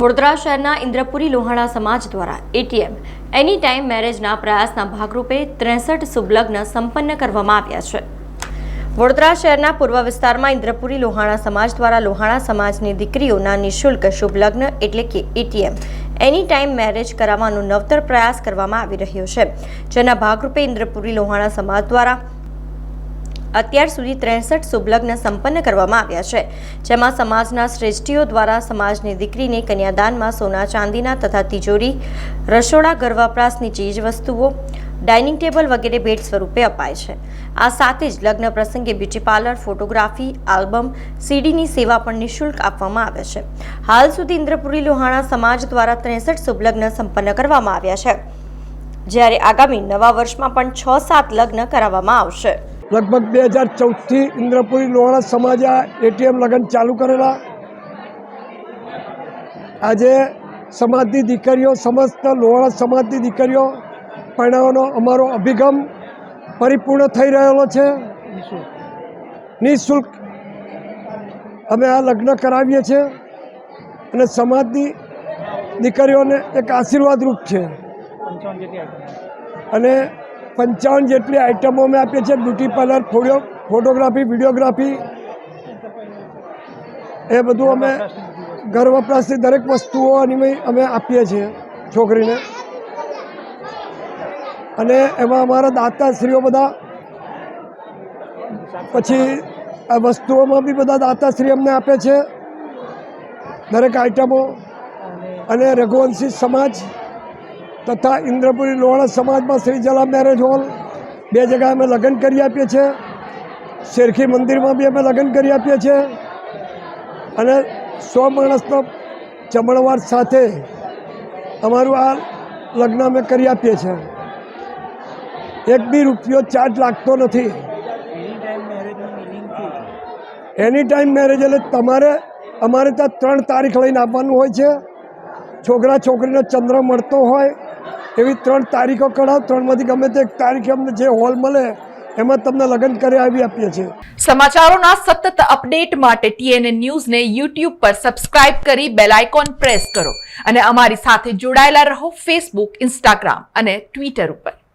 વડોદરા શહેરના ઇન્દ્રપુરી લોહાણા સમાજ દ્વારા એટીએમ એની ટાઈમ મેરેજના પ્રયાસના ભાગરૂપે ત્રેસઠ શુભલગ્ન સંપન્ન કરવામાં આવ્યા છે. વડોદરા શહેરના પૂર્વ વિસ્તારમાં ઇન્દ્રપુરી લોહાણા સમાજ દ્વારા લોહાણા સમાજની દીકરીઓના નિઃશુલ્ક શુભલગ્ન એટલે કે એટીએમ એની ટાઈમ મેરેજ કરાવવાનો નવતર પ્રયાસ કરવામાં આવી રહ્યો છે. જેના ભાગરૂપે ઇન્દ્રપુરી લોહાણા સમાજ દ્વારા અત્યાર સુધી ત્રેસઠ શુભલગ્ન સંપન્ન કરવામાં આવ્યા છે, જેમાં સમાજના શ્રેષ્ઠીઓ દ્વારા સમાજની દીકરીને કન્યાદાનમાં સોના ચાંદીના તથા તિજોરી, રસોડા ઘર વપરાશની ચીજ વસ્તુઓ ડાઇનિંગ ટેબલ વગેરે ભેટ સ્વરૂપે અપાય છે. આ સાથે જ લગ્ન પ્રસંગે બ્યુટી પાર્લર, ફોટોગ્રાફી, આલ્બમ, સીડીની સેવા પણ નિઃશુલ્ક આપવામાં આવે છે. હાલ સુધી ઇન્દ્રપુરી લોહાણા સમાજ દ્વારા ત્રેસઠ શુભલગ્ન સંપન્ન કરવામાં આવ્યા છે, જ્યારે આગામી નવા વર્ષમાં પણ છ સાત લગ્ન કરાવવામાં આવશે. લગભગ બે હજાર ચૌદથી ઇન્દ્રપુરી લોહાણા સમાજે આ એટીએમ લગ્ન ચાલુ કરેલા. આજે સમાજની દીકરીઓ, સમસ્ત લોહાણા સમાજની દીકરીઓ પરણાવવાનો અમારો અભિગમ પરિપૂર્ણ થઈ રહેલો છે. નિઃશુલ્ક અમે આ લગ્ન કરાવીએ છીએ અને સમાજની દીકરીઓને એક આશીર્વાદરૂપ છે. અને પંચાવન જેટલી આઇટમો અમે આપીએ છીએ. બ્યુટી પાર્લર, ફોડિયો, ફોટોગ્રાફી, વિડીયોગ્રાફી. એ બધું અમે ઘર વપરાશની દરેક વસ્તુઓ અમે આપીએ છીએ છોકરીને. અને એમાં અમારા દાતાશ્રીઓ બધા પછી આ વસ્તુઓમાં બી બધા દાતાશ્રી અમને આપે છે. દરેક આઈટમો. અને રઘુવંશી સમાજ. તથા ઇન્દ્રપુરી લોહાણા સમાજમાં શ્રી જલા મેરેજ હોલ બે જગ્યાએ અમે લગ્ન કરી આપીએ છીએ. શેરખી મંદિરમાં બી અમે લગ્ન કરી આપીએ છીએ. અને સો માણસનો ચમણવાર સાથે અમારું આ લગ્ન અમે કરી આપીએ છીએ. એક બી રૂપિયો ચાર્જ લાગતો નથી. એની ટાઈમ મેરેજ એટલે તમારે, અમારે ત્યાં ત્રણ તારીખ લઈને આવવાનું હોય છે. છોકરા છોકરીને ચંદ્ર મળતો હોય એવી ત્રણ તારીખો કઢાવ, ત્રણમાંથી ગમે તે એક તારીખે અમને જે હોલ મળે, એમાં તમને લગ્ન કરી આવી આપીએ છીએ. સમાચારોના સતત અપડેટ માટે ટીએનએ ન્યૂઝને યુટ્યુબ પર સબસ્ક્રાઇબ કરી બેલ આઇકોન પ્રેસ કરો અને અમારી સાથે જોડાયેલા રહો ફેસબુક, ઇન્સ્ટાગ્રામ અને ટ્વિટર ઉપર.